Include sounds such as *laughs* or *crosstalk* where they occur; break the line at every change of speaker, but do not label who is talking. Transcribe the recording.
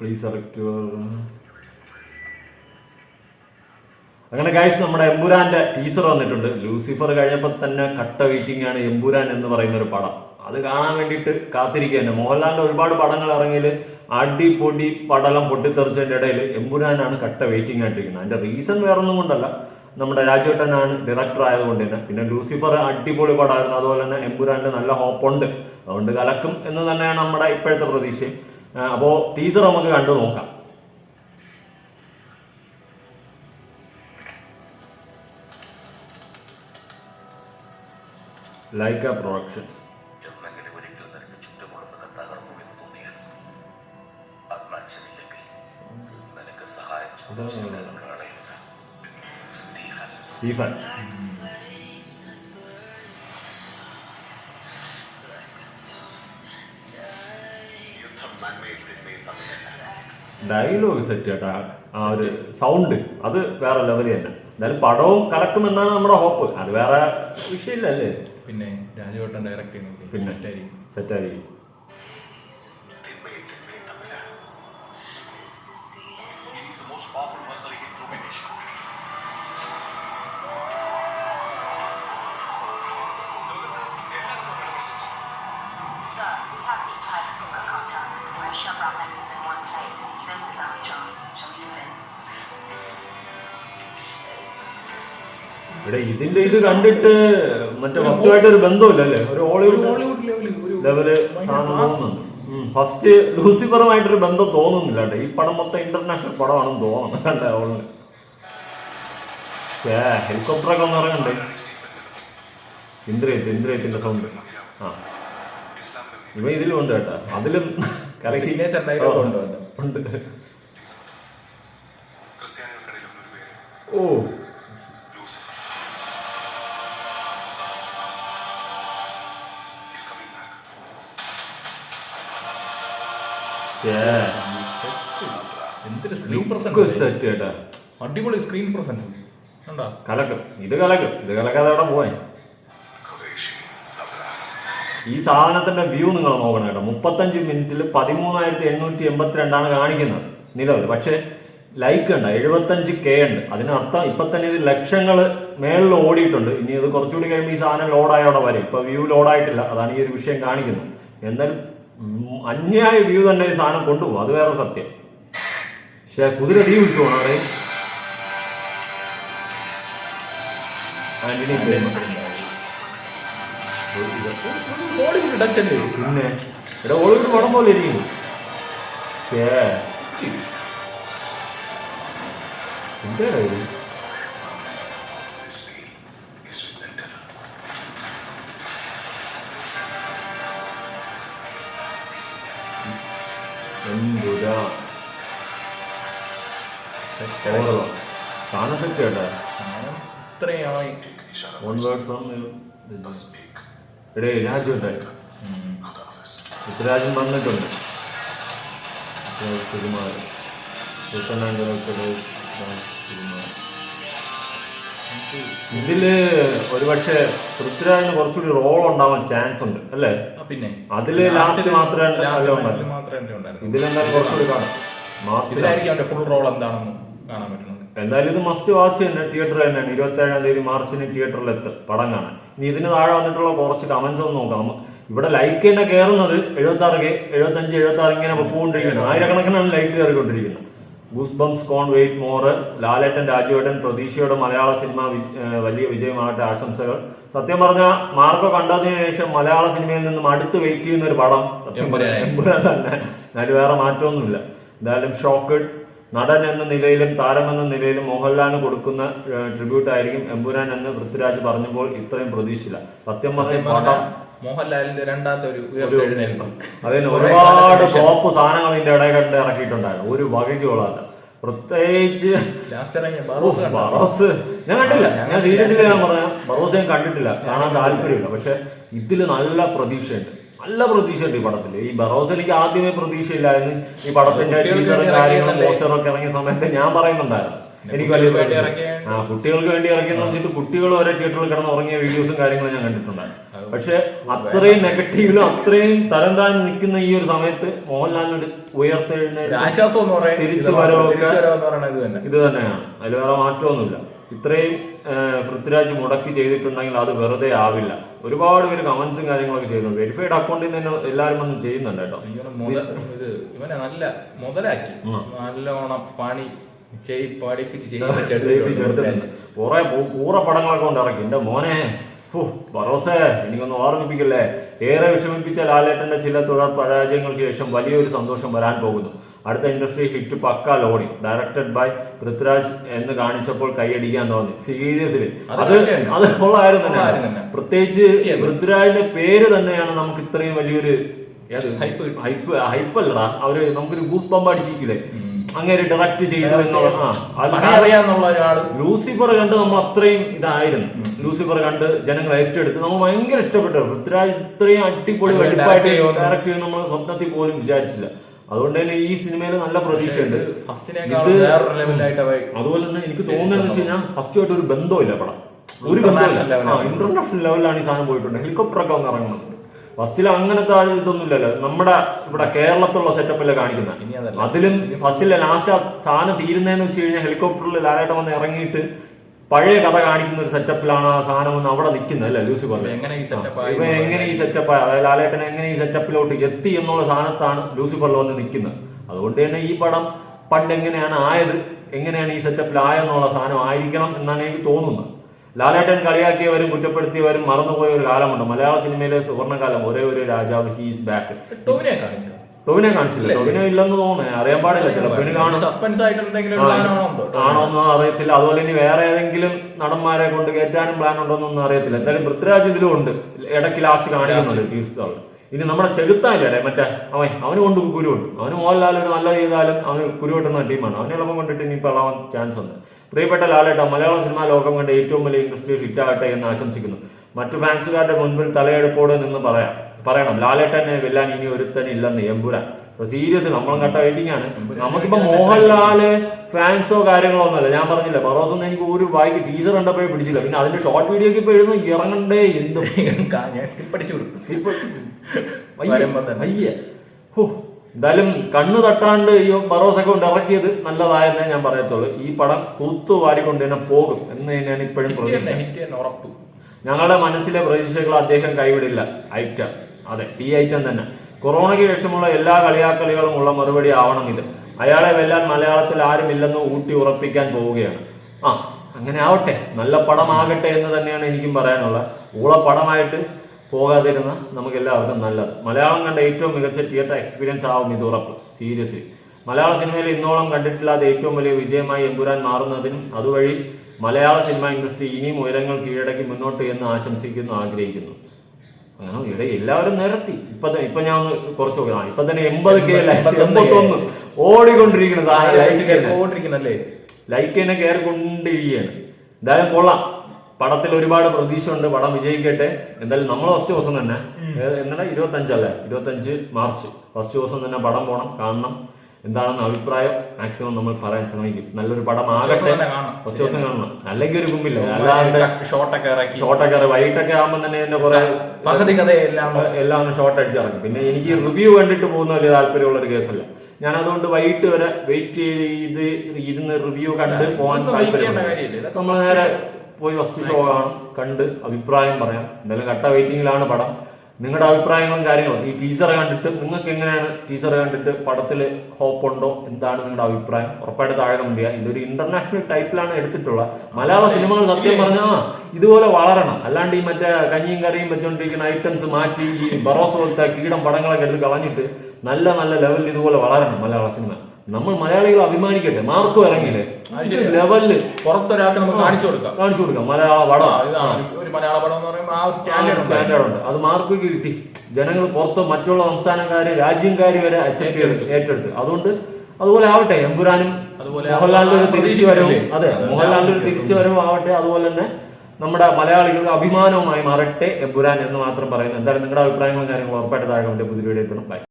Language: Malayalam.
പ്ലീസ് സെലക്ട് അങ്ങനെ ഗൈസ് നമ്മുടെ എമ്പുരാന്റെ ടീസർ വന്നിട്ടുണ്ട്. ലൂസിഫർ കഴിഞ്ഞപ്പോൾ തന്നെ കട്ട വെയിറ്റിംഗ് ആണ് എമ്പുരാൻ എന്ന് പറയുന്ന ഒരു പടം. അത് കാണാൻ വേണ്ടിയിട്ട് കാത്തിരിക്കുക തന്നെ മോഹൻലാലിന്റെ ഒരുപാട് പടങ്ങൾ ഇറങ്ങിയിൽ അടിപൊടി പടലം പൊട്ടിത്തെറിച്ചതിന്റെ ഇടയിൽ എമ്പുരാനാണ് കട്ട വെയിറ്റിംഗ് ആയിട്ടിരിക്കുന്നത്. അതിന്റെ റീസൺ വേറൊന്നും കൊണ്ടല്ല. നമ്മുടെ രാജേട്ടനാണ് ഡയറക്ടർ ആയതുകൊണ്ട് തന്നെ. പിന്നെ ലൂസിഫർ അടിപൊളി പടമായിരുന്നു. അതുപോലെ തന്നെ എമ്പുരാന്റെ നല്ല ഹോപ്പുണ്ട് അതുകൊണ്ട് കലക്കും എന്ന് തന്നെയാണ് നമ്മുടെ ഇപ്പോഴത്തെ പ്രതീക്ഷയും. ആ, അപ്പോ ടീസർ നമുക്ക് കണ്ടു നോക്കാം. ലൈക്ക പ്രൊഡക്ഷൻസ്
എന്നെങ്കിലും
ഡയലോഗ് സെറ്റ് കേട്ടോ ആ ഒരു സൗണ്ട് അത് വേറെ ലെവൽ തന്നെ. എന്തായാലും പടവും കലക്കുമെന്നാണ് നമ്മുടെ ഹോപ്പ് അത് വേറെ വിഷയമില്ല അല്ലേ?
പിന്നെ രാജവട്ടം ഡയറക്ട് ചെയ്യുന്നില്ലേ
പിന്നെ
സെറ്റായിരിക്കും
സെറ്റായിരിക്കും ഇവിടെ ഇതിന്റെ ഇത് കണ്ടിട്ട് മറ്റേ ഫസ്റ്റുമായിട്ട് ഒരു ബന്ധമില്ല അല്ലേ
ഒരു
ഹോളിവുഡ്
ഹോളിവുഡ്
ലെവൽ ഫസ്റ്റ് ലൂസിഫറുമായിട്ടൊരു ബന്ധം തോന്നുന്നില്ല കേട്ടോ. ഈ പടം മൊത്തം ഇന്റർനാഷണൽ പടമാണെന്ന് തോന്നുന്നു കണ്ട ഹോളിന് ഷേ ഹെലികോപ്റ്ററൊക്കെ ഒന്ന് ഇറങ്ങണ്ടേ? ഇന്ദ്രയത്ത് ഇന്ദ്രയത്തിന്റെ സൗണ്ട് ആ. ഇവ ഇതിലും ഉണ്ട് കേട്ടോ. അതിലും കലക്കി
ഉണ്ട്
ഓ
എന്തൊരു സ്ക്രീൻ
കേട്ടാ.
അടിപൊളി സ്ക്രീൻ പ്രസൻസ് കണ്ടാ?
കലക്കും. ഇത് കലക്കും. ഇത് കലക്കാതെ അവിടെ പോവാൻ. ഈ സാധനത്തിന്റെ വ്യൂ നിങ്ങൾ നോക്കണം കേട്ടോ. മുപ്പത്തഞ്ച് മിനിറ്റിൽ പതിമൂന്നായിരത്തി എണ്ണൂറ്റി എൺപത്തിരണ്ടാണ് കാണിക്കുന്നത്. നിലവിൽ പക്ഷേ ലൈക്ക് ഉണ്ട്. എഴുപത്തഞ്ച് കെ ഉണ്ട്. അതിനർത്ഥം ഇപ്പൊ തന്നെ ഇത് ലക്ഷങ്ങൾ മേളിൽ ഓടിയിട്ടുണ്ട്. ഇനി ഇത് കുറച്ചുകൂടി കഴിയുമ്പോൾ ഈ സാധനം ലോഡായോടെ വരും. ഇപ്പൊ വ്യൂ ലോഡായിട്ടില്ല അതാണ് ഈ ഒരു വിഷയം കാണിക്കുന്നത്. എന്നാലും ഉം, അന്യായ വ്യൂ തന്നെ ഈ സാധനം കൊണ്ടുപോകും. അത് വേറെ സത്യം. പക്ഷെ കുതിര തീ വിളിച്ചു പോകണം അവിടെ? ആന്റണി
ഹോളിവുഡ് ടച്ച് അല്ലേ
പിന്നെ ഇവിടെ ഓളിവിടെ പടം പോലെ ഇരിക്കുന്നു. ഛേ. എന്താടാ സെറ്റ് കേട്ടാ.
ഇത്രയായി.
Speak.
എടേ രാജുണ്ട്
Adolphus.
പൃഥ്വിരാജൻ വന്നിട്ടുണ്ട്. സുകുമാർ ഇതിൽ ഒരുപക്ഷെ പൃഥ്വിരാജിന് കുറച്ചുകൂടി റോൾ ഉണ്ടാവാൻ ചാൻസ് ഉണ്ട് അല്ലേ?
പിന്നെ.
അതിൽ ലാസ്റ്റ് മാത്രമേ ഇതിലെന്തായാലും കുറച്ചുകൂടി കാണാം.
മാർച്ചിലായിരിക്കും അവന്റെ ഫുൾ റോൾ എന്താണെന്ന് കാണാൻ പറ്റുന്നത്.
എന്തായാലും ഇത് മസ്റ്റ് വാച്ച് തന്നെ. തിയേറ്റർ തന്നെയാണ്. ഇരുപത്തി ഏഴാം തീയതി മാർച്ചിന് തിയേറ്ററിൽ എത്തും പടം കാണാൻ. ഇനി ഇതിന് താഴെ വന്നിട്ടുള്ള കുറച്ച് കമന്റ്സ് ഒന്ന് നോക്കാം. നമുക്ക് ഇവിടെ ലൈക്ക് തന്നെ കയറുന്നത് എഴുപത്തി ആറ് കെ എഴുപത്തി അഞ്ച് എഴുപത്തി ആറ് ഇങ്ങനെ പൊക്കോണ്ടിരിക്കുന്നത് ആയിരക്കണക്കിനാണ് like കയറിക്കൊണ്ടിരിക്കുന്നത് goosebumps can't wait more Lalettan Rajuvettan പ്രതീക്ഷയുടെ മലയാള സിനിമ വലിയ വിജയമാകട്ടെ ആശംസകൾ. സത്യം പറഞ്ഞാൽ മാർക്കോ കണ്ടതിന് ശേഷം മലയാള സിനിമയിൽ നിന്നും അടുത്ത് വെയിറ്റ് ചെയ്യുന്ന ഒരു പടം. സത്യം.
എമ്പുരാൻ.
തന്നെ. അതിൽ വേറെ മാറ്റമൊന്നുമില്ല. എന്തായാലും ഷോക്ക് നടൻ എന്ന നിലയിലും താരം എന്ന നിലയിലും മോഹൻലാലിന് കൊടുക്കുന്ന ട്രിബ്യൂട്ട് ആയിരിക്കും എമ്പുരാൻ എന്ന് പൃഥ്വിരാജ് പറഞ്ഞപ്പോൾ ഇത്രയും പ്രതീക്ഷയില്ല. സത്യം പറഞ്ഞ
സത്യം പറഞ്ഞാൽ മോഹൻലാലിന്റെ രണ്ടാമത്തെ ഒരു
അതിന് ഒരുപാട് ടോപ്പ് സാധനങ്ങൾ ഇതിന്റെ ഇടയിൽ കണ്ട് ഇറക്കിയിട്ടുണ്ടായിരുന്നു. ഒരു വകയ്ക്ക് കൊള്ളാത്ത. പ്രത്യേകിച്ച്
ബറോസ്?
ഞാൻ കണ്ടില്ല.
ഞാൻ
ഞാൻ സീരിയസ്ലി ഞാൻ പറഞ്ഞ ബറോസ് ഞാൻ കണ്ടിട്ടില്ല. കാണാൻ താല്പര്യമില്ല. പക്ഷെ ഇതിൽ നല്ല പ്രതീക്ഷയുണ്ട്. നല്ല പ്രതീക്ഷയുണ്ട് ഈ പടത്തിൽ. ഈ ബറോസ് എനിക്ക് ആദ്യമേ പ്രതീക്ഷയില്ലായിരുന്നു ഈ പടത്തിന്റെ ടീച്ചറും കാര്യങ്ങളും ഇറങ്ങിയ സമയത്ത് ഞാൻ പറയുന്നുണ്ടായിരുന്നു. എനിക്ക് വലിയ ആ കുട്ടികൾക്ക് വേണ്ടി ഇറക്കിയെന്ന് വെച്ചിട്ട് കുട്ടികൾ വരെ തിയേറ്ററിൽ കിടന്ന് ഉറങ്ങിയ വീഡിയോസും കാര്യങ്ങളും ഞാൻ കണ്ടിട്ടുണ്ടായിരുന്നു. പക്ഷെ അത്രയും നെഗറ്റീവിലും അത്രയും തരം താഴ്ന്ന് നിൽക്കുന്ന ഈ ഒരു സമയത്ത് മോഹൻലാലിനൊരു
പറയുന്നത്
തിരിച്ചു. വരവൊക്കെ
ഇത്
തന്നെയാണ്. അതിൽ വേറെ മാറ്റമൊന്നുമില്ല. ഇത്രയും പൃഥ്വിരാജ് മുടക്കി ചെയ്തിട്ടുണ്ടെങ്കിൽ അത് വെറുതെ ആവില്ല. ഒരുപാട് പേര് കമന്റ്സും കാര്യങ്ങളൊക്കെ ചെയ്യുന്നുണ്ട് വെരിഫൈഡ് അക്കൗണ്ടിൽ തന്നെ എല്ലാവരും ഒന്നും ചെയ്യുന്നുണ്ട് കേട്ടോ.
ഇവനെ മുത- ഇത് ഇവനെ നല്ല മുതലാക്കി. നല്ലോണം പണി ചെയ് പഠിപ്പിച്ച് *laughs*
ചെയ്യിപ്പിച്ചെടുത്തിട്ടുണ്ട് കുറെ കൂറ പടങ്ങളൊക്കെ കൊണ്ട് ഇറക്കി. എന്റെ മോനെ ബറോസേ എനിക്കൊന്ന് ഓർമ്മിപ്പിക്കല്ലേ? ഏറെ വിഷമിപ്പിച്ച ലാലേട്ടന്റെ ചില തുടർ പരാജയങ്ങൾക്ക് ശേഷം വലിയൊരു സന്തോഷം വരാൻ പോകുന്നു. അടുത്ത ഇൻഡസ്ട്രി ഹിറ്റ് പക്ക ലോഡി ഡയറക്റ്റഡ് ബൈ പൃഥ്വിരാജ് എന്ന് കാണിച്ചപ്പോൾ കൈയടിക്കാൻ തോന്നി. സീരിയസ്ലി
അത്
അത് കൊള്ളായിരുന്നു. തന്നെ. പ്രത്യേകിച്ച് പൃഥ്വിരാജിന്റെ പേര് തന്നെയാണ് നമുക്ക് ഇത്രയും വലിയൊരു
ഹൈപ്പ്.
ഹൈപ്പ് ഹൈപ്പല്ലടാ അവർ നമുക്കൊരു ഗൂസ് ബമ്പ് അടിച്ചിരിക്കില്ലേ അങ്ങനെ ഡയറക്റ്റ് ചെയ്തു എന്നുള്ള ലൂസിഫർ കണ്ട് നമ്മൾ അത്രയും ഇതായിരുന്നു. ലൂസിഫർ കണ്ട് ജനങ്ങൾ ഏറ്റെടുത്ത് നമ്മൾ ഭയങ്കര ഇഷ്ടപ്പെട്ടു. പൃഥ്വിരാജ് ഇത്രയും അടിപൊളി വെടിപ്പായിട്ട് ഡയറക്റ്റ് ചെയ്യുന്ന നമ്മൾ സ്വപ്നത്തിൽ പോലും വിചാരിച്ചില്ല. അതുകൊണ്ട് തന്നെ ഈ സിനിമയിൽ നല്ല പ്രതീക്ഷയുണ്ട്. ഇത് അതുപോലെ തന്നെ എനിക്ക് തോന്നുന്നത് വെച്ച് കഴിഞ്ഞാൽ ഫസ്റ്റുമായിട്ട് ഒരു ബന്ധമില്ല പടം. ഒരു ബന്ധമില്ല ഇന്റർനാഷണൽ ലെവലിലാണ് ഈ സാധനം പോയിട്ടുണ്ട് ഹെലികോപ്റ്റർ ഒക്കെ ഒന്ന് ഇറങ്ങുന്നുണ്ട്. ഫസ്റ്റിൽ അങ്ങനത്തെ ആൾ ഇതൊന്നുമില്ലല്ലോ. നമ്മുടെ ഇവിടെ കേരളത്തിലുള്ള കാണിക്കുന്നത്
അതല്ല.
അതിലും ഫസ്റ്റിലെ ലാസ്റ്റ് സാധനം തീരുന്നതെന്ന് വെച്ച് കഴിഞ്ഞാൽ ഹെലികോപ്റ്ററിൽ ലാലേട്ടം വന്ന് ഇറങ്ങിയിട്ട് പഴയ കഥ കാണിക്കുന്ന ഒരു സെറ്റപ്പിലാണ് ആ സാധനം ഒന്ന് അവിടെ നിൽക്കുന്നത് അല്ലേ? ലൂസിഫറിൽ
എങ്ങനെ ഈ സെറ്റപ്പ് ആയി
ഇവ എങ്ങനെ ഈ സെറ്റപ്പ് അതായത് ലാലേട്ടൻ എങ്ങനെ ഈ സെറ്റപ്പിലോട്ട് എത്തി എന്നുള്ള സാധനത്താണ് ലൂസിഫറിൽ വന്ന് നിൽക്കുന്നത്. അതുകൊണ്ട് തന്നെ ഈ പടം പണ്ട് എങ്ങനെയാണ് ആയത് എങ്ങനെയാണ് ഈ സെറ്റപ്പിൽ ആയെന്നുള്ള സാധനം ആയിരിക്കണം എന്നാണ് എനിക്ക് തോന്നുന്നത്. ലാലേട്ടൻ കളിയാക്കിയവരും കുറ്റപ്പെടുത്തിയവരും മറന്നുപോയ ഒരു കാലമുണ്ട്. മലയാള സിനിമയിലെ സുവർണകാലം ഒരേ ഒരു രാജാവ് ഹീസ് ബാക്ക്
ടോവിനെ കാണിച്ചത്?
ടൊവിനെ കാണിച്ചില്ല? ടോവിനെ ഇല്ലെന്ന് തോന്നുന്നു. അറിയാൻ പാടില്ല. ചിലപ്പോൾ കാണും.
സസ്പെൻസ് ആയിട്ട് എന്തെങ്കിലും
ആണോന്നും അറിയത്തില്ല. അതുപോലെ ഇനി വേറെ ഏതെങ്കിലും നടന്മാരെ കൊണ്ട് കയറ്റാനും പ്ലാൻ ഉണ്ടോന്നൊന്നും അറിയത്തില്ല. എന്തായാലും പൃഥ്വിരാജ് ഇതിലും ഉണ്ട്. ഇടയ്ക്ക് ലാസ്റ്റ് കാണിക്കുന്നുണ്ട് ടീസ്റ്ററിൽ ഇനി നമ്മുടെ ചെകുത്താനില്ലേ മറ്റേ അവൻ അവന് കൊണ്ട് കുരുവുണ്ട് അവന് മോഹൻലാൽ ഒരു നല്ല ചെയ്താലും അവന് കുരുവെട്ടുന്ന ടീമാണ്. അവനെ എളുപ്പം കൊണ്ടിട്ട് ഇനി ഇളവാൻ ചാൻസ് ഉണ്ട്. പ്രിയപ്പെട്ട ലാലേട്ട മലയാള സിനിമാ ലോകം കണ്ട ഏറ്റവും വലിയ ഇൻഡസ്ട്രിയിൽ ഹിറ്റാകട്ടെ എന്ന് ആശംസിക്കുന്നു. മറ്റു ഫാൻസുകാരുടെ മുൻപിൽ തലയെടുപ്പോടെ നിന്ന് പറയാം. പറയണം. ലാലേട്ടനെ വെല്ലാൻ ഇനി ഒരുത്തനില്ലെന്ന് എമ്പുരാൻ. സീരിയസ് നമ്മളും കട്ട വെയിറ്റിംഗ് ആണ് നമുക്കിപ്പോ മോഹൻലാൽ ഫാൻസോ കാര്യങ്ങളോ ഒന്നുമല്ല. ഞാൻ പറഞ്ഞില്ല ബറോസ് ഒന്നും എനിക്ക് ഒരു വായിക്ക് ടീച്ചർ കണ്ടപ്പോഴേ പിടിച്ചില്ല. പിന്നെ അതിന്റെ ഷോർട്ട് വീഡിയോ ഒക്കെ ഇപ്പൊ എഴുതുന്നു ഇറങ്ങണ്ടേ എന്തും. ഹോ, എന്തായാലും കണ്ണു തട്ടാണ്ട് ഈ ബറോസൊക്കെ കൊണ്ട് ഇറക്കിയത് നല്ലതായെന്നേ ഞാൻ പറയത്തുള്ളൂ. ഈ പടം തൂത്തു വാരിക്കൊണ്ട് തന്നെ പോകും എന്ന് തന്നെയാണ് ഇപ്പോഴും പ്രതീക്ഷ. ഞങ്ങളുടെ മനസ്സിലെ പ്രതീക്ഷകൾ അദ്ദേഹം കൈവിടില്ല. ഐറ്റം. അതെ പി ഐറ്റം തന്നെ. കൊറോണയ്ക്ക് ശേഷമുള്ള എല്ലാ കളിയാക്കളികളും ഉള്ള മറുപടി ആവണം ഇത്. അയാളെ വെല്ലാൻ മലയാളത്തിൽ ആരുമില്ലെന്ന് ഊട്ടി ഉറപ്പിക്കാൻ പോവുകയാണ്. ആ അങ്ങനെ ആവട്ടെ. നല്ല പടമാകട്ടെ എന്ന് തന്നെയാണ് എനിക്കും പറയാനുള്ളത്. ഊള പടമായിട്ട് പോകാതിരുന്ന നമുക്ക് എല്ലാവർക്കും നല്ലത്. മലയാളം കണ്ട ഏറ്റവും മികച്ച തിയേറ്റർ എക്സ്പീരിയൻസ് ആവും ഇത് ഉറപ്പ് സീരിയസ്ലി മലയാള സിനിമയിൽ ഇന്നോളം കണ്ടിട്ടില്ലാത്ത ഏറ്റവും വലിയ വിജയമായി എമ്പുരാൻ മാറുന്നതിനും അതുവഴി മലയാള സിനിമ ഇൻഡസ്ട്രി ഇനിയും ഉയരങ്ങൾ കീഴടക്കി മുന്നോട്ട് എന്ന് ആശംസിക്കുന്നു ആഗ്രഹിക്കുന്നു. ഇവിടെ എല്ലാവരും നിരത്തി. ഇപ്പൊ ഇപ്പൊ ഞാൻ ഒന്ന് കുറച്ച് നോക്കാം. ഇപ്പൊ തന്നെ എൺപത് കെ
എൺപത്തൊന്ന്
എൺപത്തൊന്ന്. ഓടിക്കൊണ്ടിരിക്കുന്ന സാധനം ലൈക്ക് തന്നെ
ഓടിരിക്കുന്നല്ലേ
ലൈക്ക് തന്നെ കയറിക്കൊണ്ടിരിക്കുകയാണ് എന്തായാലും കൊള്ളാം. പടത്തിൽ ഒരുപാട് പ്രതീക്ഷ ഉണ്ട് പടം വിജയിക്കട്ടെ. എന്തായാലും നമ്മൾ ഫസ്റ്റ് ദിവസം തന്നെ എന്നാൽ ഇരുപത്തഞ്ചല്ലേ ഇരുപത്തഞ്ച് മാർച്ച്. ഫസ്റ്റ് ദിവസം തന്നെ പടം പോകണം കാണണം. എന്താണെന്ന് അഭിപ്രായം മാക്സിമം നമ്മൾ പറയാൻ ശ്രമിക്കും. നല്ലൊരു പടം ആകട്ടെ. കുറച്ച് ദിവസം കാണണം. അല്ലെങ്കിൽ ഒരു കുമ്പില്ല അല്ലാണ്ട്
ഷോട്ടൊക്കെ ഇറക്കി.
ഷോട്ടൊക്കെ വൈകിട്ടൊക്കെ ആകുമ്പോൾ തന്നെ എന്നെ കുറെ
പകുതി കഥയെല്ലാം
എല്ലാം ഷോർട്ട് അടിച്ചിറക്കും പിന്നെ എനിക്ക് റിവ്യൂ കണ്ടിട്ട് പോകുന്ന വലിയ താല്പര്യമുള്ള ഒരു കേസല്ല. ഞാൻ അതുകൊണ്ട് വൈകിട്ട് വരെ വെയിറ്റ് ചെയ്ത് ഇരുന്ന് റിവ്യൂ കണ്ട് പോകാൻ
കാര്യമില്ല.
നമ്മൾ നേരെ പോയി ഫസ്റ്റ് ഷോ കാണും. കണ്ട് അഭിപ്രായം പറയാം. എന്തായാലും കട്ട വെയിറ്റിംഗിലാണ് പടം. നിങ്ങളുടെ അഭിപ്രായങ്ങളും കാര്യങ്ങളും ഈ ടീച്ചർ കണ്ടിട്ട് നിങ്ങൾക്ക് എങ്ങനെയാണ് ടീച്ചർ കണ്ടിട്ട് പടത്തിൽ ഹോപ്പ് ഉണ്ടോ? എന്താണ് നിങ്ങളുടെ അഭിപ്രായം? ഉറപ്പായിട്ട് താഴെ കമന്റ് ചെയ്യുക. ഇതൊരു ഇന്റർനാഷണൽ ടൈപ്പിലാണ് എടുത്തിട്ടുള്ളത് മലയാള സിനിമകൾ സത്യം പറഞ്ഞാൽ ഇതുപോലെ വളരണം. അല്ലാണ്ട് ഈ മറ്റേ കഞ്ഞിയും കറിയും വെച്ചോണ്ടിരിക്കുന്ന ഐറ്റംസ് മാറ്റി ഈ ബറോസ് പോലത്തെ കീടം പടങ്ങളൊക്കെ എടുത്ത് കളഞ്ഞിട്ട് നല്ല നല്ല ലെവലിൽ ഇതുപോലെ വളരണം മലയാള സിനിമ നമ്മൾ മലയാളികൾ അഭിമാനിക്കട്ടെ. മാർക്കും ഇറങ്ങിയില്ലേ ലെവലിൽ
പുറത്തൊരാൾക്ക് നമുക്ക് കാണിച്ചു കൊടുക്കാം.
കാണിച്ചു കൊടുക്കാം. മലയാള പടം
ഒരു മലയാള പടം എന്ന് പറയുമ്പോൾ ആ സ്റ്റാൻഡേർഡ്
സ്റ്റാൻഡേർഡ് ഉണ്ട്. അത് മാർക്ക് കിട്ടി. ജനങ്ങൾ പുറത്ത് മറ്റുള്ള സംസ്ഥാനക്കാര് രാജ്യംകാര് വരെ ഏറ്റെടുത്ത്. അതുകൊണ്ട് അതുപോലെ ആവട്ടെ എമ്പുരാനും
അതുപോലെ
മോഹൻലാലിന്റെ ഒരു തിരിച്ചു വരവും അതെ മോഹൻലാലിന്റെ ഒരു. തിരിച്ചു വരവും ആവട്ടെ. അതുപോലെ തന്നെ നമ്മുടെ മലയാളികൾക്ക് അഭിമാനവുമായി മാറട്ടെ എമ്പുരാൻ എന്ന് മാത്രം പറയുന്നു. എന്തായാലും നിങ്ങളുടെ അഭിപ്രായങ്ങളും കാര്യങ്ങളും ഉറപ്പായിട്ട് താഴെ പുതിയ വീഡിയോ എത്തണം ബൈ